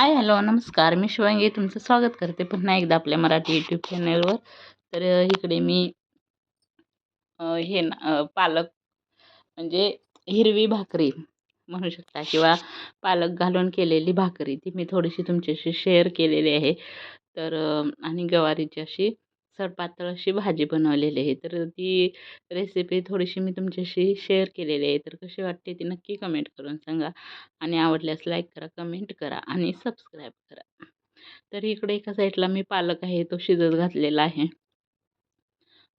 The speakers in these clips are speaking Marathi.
हाय हॅलो नमस्कार. मी शिवांगी. तुमचं स्वागत करते पुन्हा एकदा आपल्या मराठी यूट्यूब चॅनलवर तर इकडे मी हे ना पालक म्हणजे हिरवी भाकरी म्हणू शकता किंवा पालक घालून केलेली भाकरी ती मी थोडीशी तुमच्याशी शेअर केलेली आहे. तर आणि गवारीची अशी सडपातळ अशी भाजी बनवलेली आहे. तर ती रेसिपी थोडीशी मी तुमच्याशी शेअर केलेली आहे. तर कशी वाटते ती नक्की कमेंट करून सांगा. आणि आवडल्यास लाईक करा कमेंट करा आणि सबस्क्राईब करा. तर इकडे एका साईडला मी पालक आहे तो शिजत घातलेला आहे.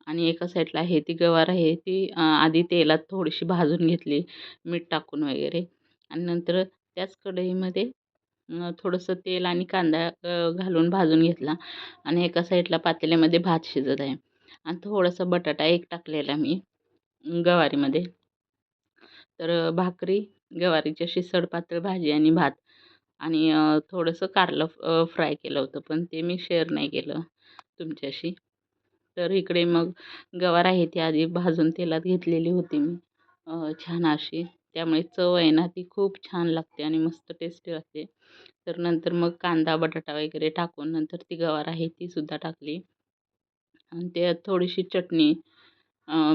आणि एका साईडला आहे ती गवार आहे ती आधी तेलात थोडीशी भाजून घेतली मीठ टाकून वगैरे. आणि नंतर त्याच कढईमध्ये थोडंसं तेल आणि कांदा घालून भाजून घेतला आणि एका साईडला पातेल्यामध्ये भात शिजत आहे. आणि थोडासा बटाटा एक टाकलेला मी गवारीमध्ये. तर भाकरी गवारीची अशी सडपातळ भाजी आणि भात आणि थोडंसं कारलं फ्राय केलं होतं पण ते मी शेअर नाही केलं तुमच्याशी. तर इकडे मग गवार आहे ती आधी भाजून तेलात घेतलेली होती मी. छान अशी त्यामुळे चव आहे ना ती खूप छान लागते आणि मस्त टेस्टी लागते. तर नंतर मग कांदा बटाटा वगैरे टाकून नंतर ती गवार आहे ती सुद्धा टाकली. आणि त्यात थोडीशी चटणी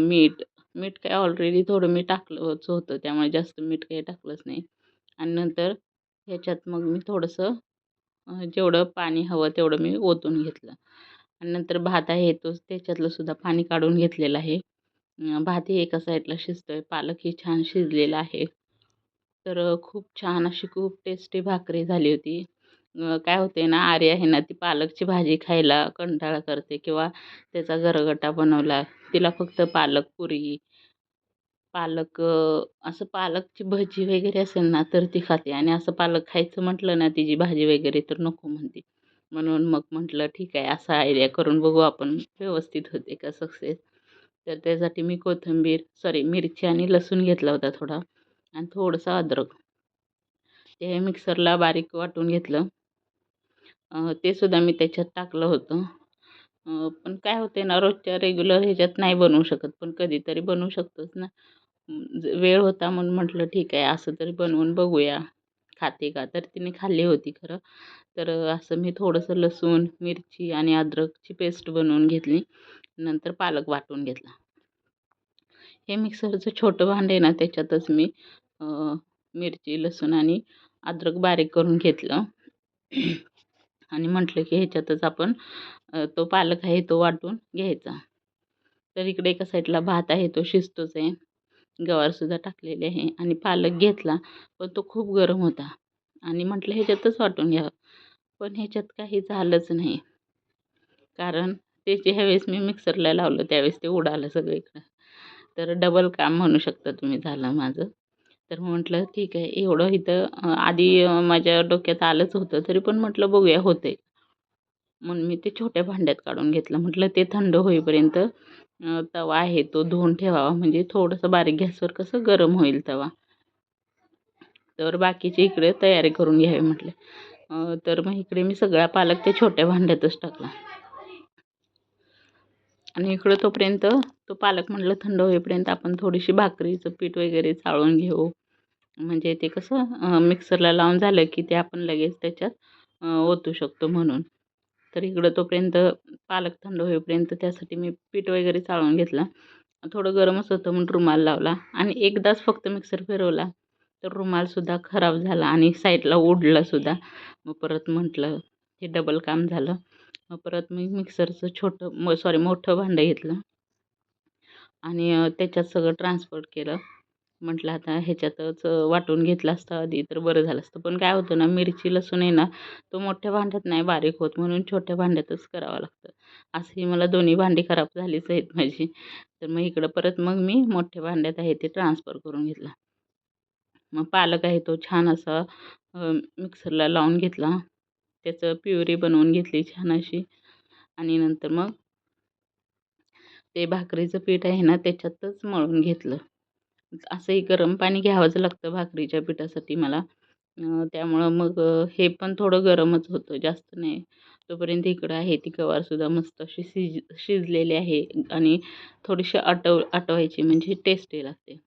मीठ मीठ काय ऑलरेडी थोडं मी टाकलंच होतं त्यामुळे जास्त मीठ काही टाकलंच नाही. आणि नंतर ह्याच्यात मग मी थोडंसं जेवढं पाणी हवं तेवढं मी ओतून घेतलं. आणि नंतर भात आहे तोच त्याच्यातलं सुद्धा पाणी काढून घेतलेलं आहे. भातही एका साईडला शिजतो आहे पालकही छान शिजलेला आहे. तर खूप छान अशी खूप टेस्टी भाकरी झाली होती. काय होते ना आर्या आहे ना ती पालकची भाजी खायला कंटाळा करते किंवा त्याचा गरगटा बनवला तिला फक्त पालक पुरी पालक असं पालकची भजी वगैरे असेल ना तर ती खाते. आणि असं पालक खायचं म्हटलं ना तिची भाजी वगैरे तर नको म्हणते. म्हणून मग म्हटलं ठीक आहे असा आयडिया करून बघू आपण व्यवस्थित होते का सक्सेस तर त्यासाठी मी कोथिंबीर सॉरी मिरची आणि लसूण घेतला होता थोडा आणि थोडंसं अद्रक. ते मिक्सरला बारीक वाटून घेतलं. ते सुद्धा मी त्याच्यात टाकलं होतं. पण काय होते ना रोजच्या रेग्युलर ह्याच्यात नाही बनवू शकत पण कधीतरी बनवू शकतोच ना. वेळ होता म्हणून म्हटलं ठीक आहे असं तरी बनवून बघूया. खाते का? तर तिने खाल्ली होती खरं. तर असं मी थोडंसं लसूण मिरची आणि अद्रकची पेस्ट बनवून घेतली. नंतर पालक वाटून घेतला. हे मिक्सरचं छोटं भांडं आहे ना त्याच्यातच मी मिरची लसूण आणि अद्रक बारीक करून घेतलं. आणि म्हटलं की ह्याच्यातच आपण तो पालक आहे तो वाटून घ्यायचा. तर इकडे एका साईडला भात आहे तो शिजतोच आहे. गवारसुद्धा टाकलेले आहे आणि पालक घेतला पण तो खूप गरम होता. आणि म्हटलं ह्याच्यातच वाटून घ्यावं. पण ह्याच्यात काही झालंच नाही. कारण ते ज्यावेळेस ह्यावेळेस मी मिक्सरला लावलं त्यावेळेस ते उडालं सगळीकडं. तर डबल काम म्हणू शकता तुम्ही झालं माझं. तर म्हटलं ठीक आहे एवढं इथं आधी माझ्या डोक्यात आलंच होतं तरी पण म्हटलं बघूया होते म्हणून मी ते छोट्या भांड्यात काढून घेतलं. म्हटलं ते थंड होईपर्यंत तवा आहे तो धुवून ठेवावा. म्हणजे थोडंसं बारीक गॅसवर कसं गरम होईल तवा. तर बाकीचे इकडे तयारी करून घ्यावी म्हटलं. तर मग इकडे मी सगळा पालक त्या छोट्या भांड्यातच टाकला. आणि इकडं तोपर्यंत तो पालक म्हटलं थंड होईपर्यंत आपण थोडीशी भाकरीचं पीठ वगैरे चाळून घेऊ. म्हणजे ते कसं मिक्सरला लावून झालं की ते आपण लगेच त्याच्यात ओतू शकतो म्हणून. तर इकडं तोपर्यंत पालक थंड होईपर्यंत त्यासाठी मी पीठ वगैरे चाळून घेतलं. थोडं गरमच होतं म्हणून रुमाल लावला आणि एकदाच फक्त मिक्सर फिरवला. तर रुमालसुद्धा खराब झाला आणि साईडला उडलासुद्धा मग परत म्हटलं हे डबल काम झालं. मग परत मी मिक्सरचं छोटं म सॉरी मोठं भांडं घेतलं. आणि त्याच्यात सगळं ट्रान्सफर केलं. म्हटलं आता ह्याच्यातच वाटून घेतलं असतं आधी तर बरं झालं असतं. पण काय होतं ना मिरची लसूण आहे ना तो मोठ्या भांड्यात नाही बारीक होत म्हणून छोट्या भांड्यातच करावं लागतं. असंही मला दोन्ही भांडी खराब झालीच आहेत माझी. तर मग इकडं परत मग मी मोठ्या भांड्यात आहे ते ट्रान्सफर करून घेतला. मग पालक आहे तो छान असा मिक्सरला लावून घेतला. त्याचं प्युरी बनवून घेतली छान अशी. आणि नंतर मग ते भाकरीचं पीठ आहे ना त्याच्यातच मळून घेतलं. असंही गरम पाणी घ्यावंच लागतं भाकरीच्या पिठासाठी मला. त्यामुळं मग हे पण थोडं गरमच होतं जास्त नाही. तोपर्यंत इकडं आहे ती गवारसुद्धा मस्त अशी शिज शिजलेली आहे. आणि थोडीशी आटव आटवायची म्हणजे टेस्टी लागते.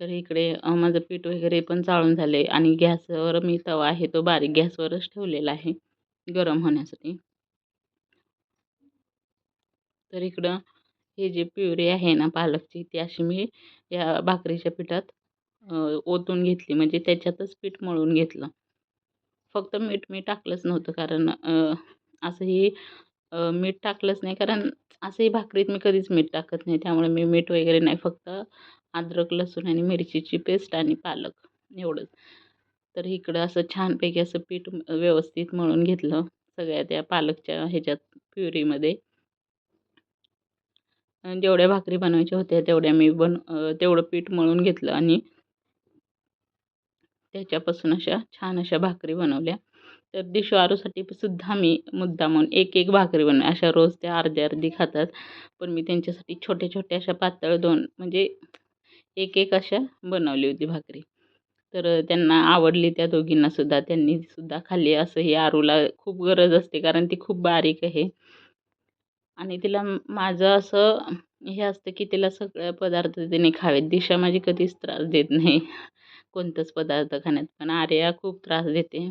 तर इकडे माझं पीठ वगैरे पण चाळून झाले आणि गॅसवर मी तवा आहे तो बारीक गॅसवरच ठेवलेला आहे गरम होण्यासाठी. तर इकडं हे जे प्युरी आहे ना पालकची ती अशी मी या भाकरीच्या पिठात ओतून घेतली. म्हणजे त्याच्यातच पीठ मळून घेतलं. फक्त मीठ मी टाकलंच नव्हतं कारण असंही मीठ टाकलंच नाही कारण असंही भाकरीत मी कधीच मीठ टाकत नाही. त्यामुळे मी मीठ वगैरे नाही. फक्त अद्रक लसूण आणि मिरचीची पेस्ट आणि पालक एवढंच. तर इकडं असं छानपैकी असं पीठ व्यवस्थित मळून घेतलं सगळ्या त्या पालकच्या ह्याच्यात प्युरीमध्ये. जेवढ्या भाकरी बनवायच्या होत्या तेवढ्या मी बन तेवढं पीठ मळून घेतलं आणि त्याच्यापासून अशा छान अशा भाकरी बनवल्या. तर दिशवारूसाठी सुद्धा मी मुद्दामून एक एक भाकरी बनवली. अशा रोज त्या अर्धी अर्धी खातात. पण मी त्यांच्यासाठी छोट्या छोट्या अशा पातळ दोन म्हणजे एक एक अशा बनवली होती भाकरी. तर त्यांना आवडली त्या दोघींनासुद्धा त्यांनी सुद्धा खाल्ली. असं ही आरूला खूप गरज असते कारण ती खूप बारीक आहे. आणि तिला माझं असं हे असतं की तिला सगळ्या पदार्थ तिने खावेत. दिशा माझी कधीच त्रास देत नाही. कोणतंच पदार्थ खाण्यात. पण आर्या खूप त्रास देते.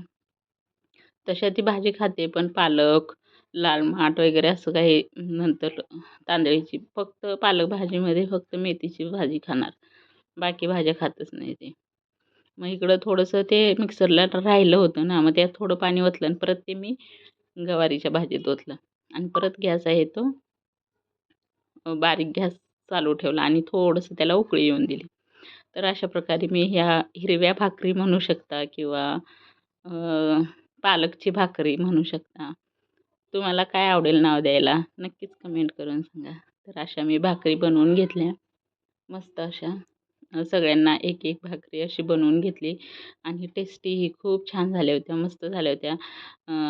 तशा ती भाजी खाते. पण पालक लाल माठ वगैरे असं काही नंतर तांदळीची फक्त पालक भाजीमध्ये फक्त मेथीची भाजी खाणार. बाकी भाज्या खातच नाही ते. मग इकडं थोडंसं ते मिक्सरला राहिलं होतं ना मग त्यात थोडं पाणी ओतलं आणि परत ते मी गवारीच्या भाजीत ओतलं. आणि परत गॅस आहे तो बारीक गॅस चालू ठेवला आणि थोडंसं त्याला उकळी येऊन दिली. तर अशा प्रकारे मी ह्या हिरव्या भाकरी म्हणू शकता किंवा पालकची भाकरी म्हणू शकता. तुम्हाला काय आवडेल नाव द्यायला नक्कीच कमेंट करून सांगा. तर अशा मी भाकरी बनवून घेतल्या. मस्त अशा. सगळ्यांना एक एक भाकरी अशी बनवून घेतली आणि टेस्टीही खूप छान झाल्या होत्या मस्त झाल्या होत्या.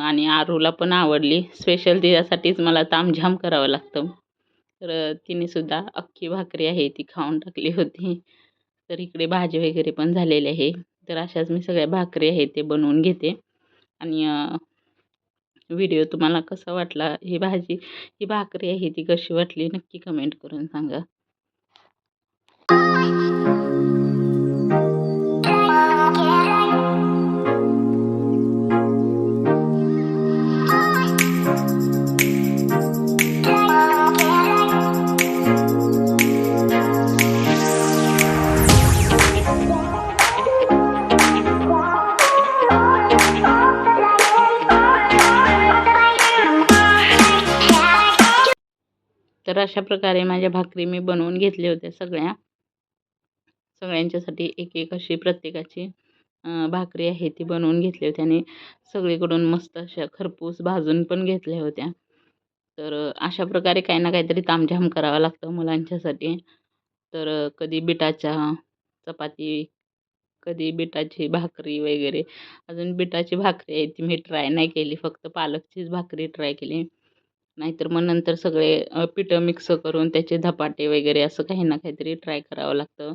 आणि आरूला पण आवडली. स्पेशल तिच्यासाठीच मला तामझाम करावं लागतं. तर तिनेसुद्धा अख्खी भाकरी आहे ती खाऊन टाकली होती. तर इकडे भाजी वगैरे पण झालेली आहे. तर अशाच मी सगळ्या भाकरी आहे ते बनवून घेते. आणि व्हिडिओ तुम्हाला कसा वाटला? ही भाजी ही भाकरी आहे ती कशी वाटली? नक्की कमेंट करून सांगा. अशा प्रकारे माझ्या भाकरी मी बनवून घेतल्या होत्या सगळ्या. सगळ्यांच्यासाठी एक एक अशी प्रत्येकाची भाकरी आहे ती बनवून घेतली होती आणि सगळीकडून मस्त अशा खरपूस भाजून पण घेतल्या होत्या. तर अशा प्रकारे काही ना काहीतरी तामझाम करावं लागतं मुलांच्यासाठी. तर कधी बिटाच्या चपाती कधी बिटाची भाकरी वगैरे. अजून बिटाची भाकरी आहे ती मी ट्राय नाही केली फक्त पालकचीच भाकरी ट्राय केली. नाहीतर मग नंतर सगळे पिठं मिक्स करून त्याचे धपाटे वगैरे असं काही ना काहीतरी ट्राय करावं लागतं.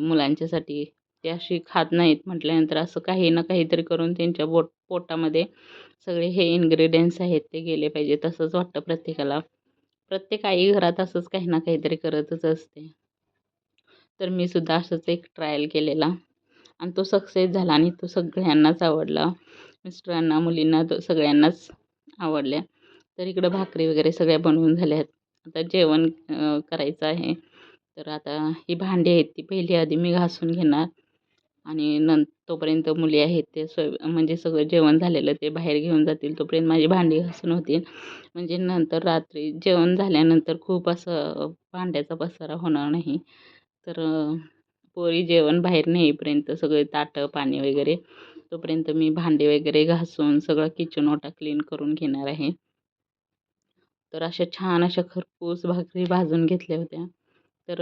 मुलांच्यासाठी. ते अशी खात नाहीत म्हटल्यानंतर असं काही ना काहीतरी करून त्यांच्या बोट पोटामध्ये सगळे हे इन्ग्रेडियंट्स आहेत ते गेले पाहिजे तसंच वाटतं प्रत्येकाला. प्रत्येक आई घरात असंच काही ना काहीतरी करतच असते. तर मी सुद्धा असंच एक ट्रायल केलेला. आणि तो सक्सेस झाला आणि तो सगळ्यांनाच आवडला. मिस्टरांना मुलींना तो सगळ्यांनाच आवडल्या. तर इकडं भाकरी वगैरे सगळ्या बनवून झाल्या आहेत. आता जेवण करायचं आहे. तर आता ही भांडी आहेत ती पहिली आधी मी घासून घेणार. आणि नं तोपर्यंत मुली आहेत ते स्वय म्हणजे सगळं जेवण झालेलं ते बाहेर घेऊन जातील. तोपर्यंत माझी भांडी घासून होतील. म्हणजे नंतर रात्री जेवण झाल्यानंतर खूप असं भांड्याचा पसारा होणार नाही. तर पोरी जेवण बाहेर नेईपर्यंत सगळे ताटं पाणी वगैरे तोपर्यंत मी भांडी वगैरे घासून सगळं किचन ओटा क्लीन करून घेणार आहे. तर अशा छान अशा खरपूस भाकरी भाजून घेतल्या होत्या. तर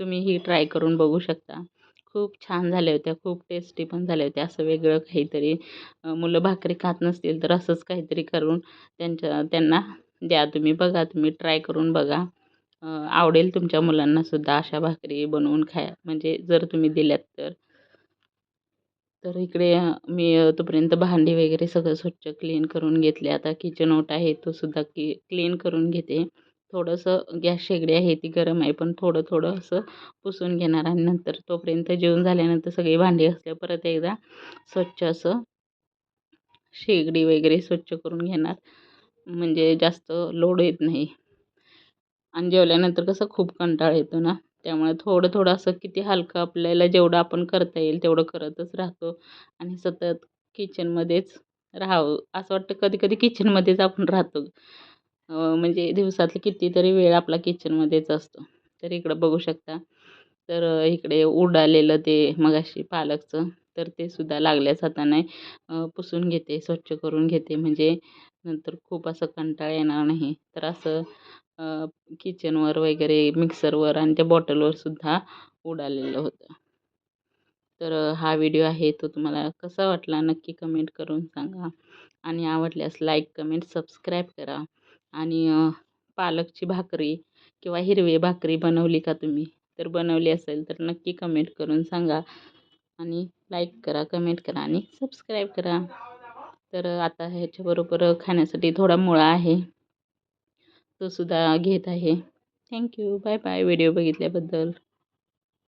तुम्ही ही ट्राय करून बघू शकता. खूप छान झाल्या होत्या खूप टेस्टी पण झाल्या होत्या. असं वेगळं काहीतरी मुलं भाकरी खात नसतील तर असंच काहीतरी करून त्यांच्या त्यांना द्या तुम्ही बघा तुम्ही ट्राय करून बघा. आवडेल तुमच्या मुलांनासुद्धा अशा भाकरी बनवून खाया म्हणजे जर तुम्ही दिल्यात तर. तर इकडे मी तोपर्यंत भांडी वगैरे सगळं स्वच्छ क्लीन करून घेतले. आता किचन ओट आहे तो सुद्धा की क्लीन करून घेते. थोडंसं गॅस शेगडी आहे ती गरम आहे पण थोडं थोडं असं पुसून घेणार आणि नंतर तोपर्यंत जेवण झाल्यानंतर सगळी भांडी असल्या परत एकदा स्वच्छ असं शेगडी वगैरे स्वच्छ करून घेणार. म्हणजे जास्त लोड येत नाही. आणि जेवल्यानंतर कसं खूप कंटाळा येतो ना. त्यामुळे थोडं थोडं असं किती हलकं आपल्याला जेवढं आपण करता येईल तेवढं करतच राहतो. आणि सतत किचनमध्येच राहावं असं वाटतं कधी कधी किचनमध्येच आपण राहतो. म्हणजे दिवसातले कितीतरी वेळ आपला किचनमध्येच असतो. तर इकडं बघू शकता. तर इकडे उडालेलं ते मगाशी पालकचं तर ते सुद्धा लागल्याच हाताने पुसून घेते स्वच्छ करून घेते. म्हणजे नंतर खूप असं कंटाळा येणार नाही. तर असं किचनवर वगैरे मिक्सरवर आणि त्या बॉटलवर सुद्धा उडालेलं होतं. तर हा व्हिडिओ आहे तो तुम्हाला कसा वाटला नक्की कमेंट करून सांगा. आणि आवडल्यास लाईक कमेंट सबस्क्राईब करा. आणि पालकची भाकरी किंवा हिरवी भाकरी बनवली का तुम्ही? तर बनवली असेल तर नक्की कमेंट करून सांगा. आणि लाईक करा कमेंट करा आणि सबस्क्राईब करा. तर आता ह्याच्याबरोबर खाण्यासाठी थोडा मुळा आहे. तो सुद्धा घेत आहे. Thank you bye bye video बघितल्याबद्दल.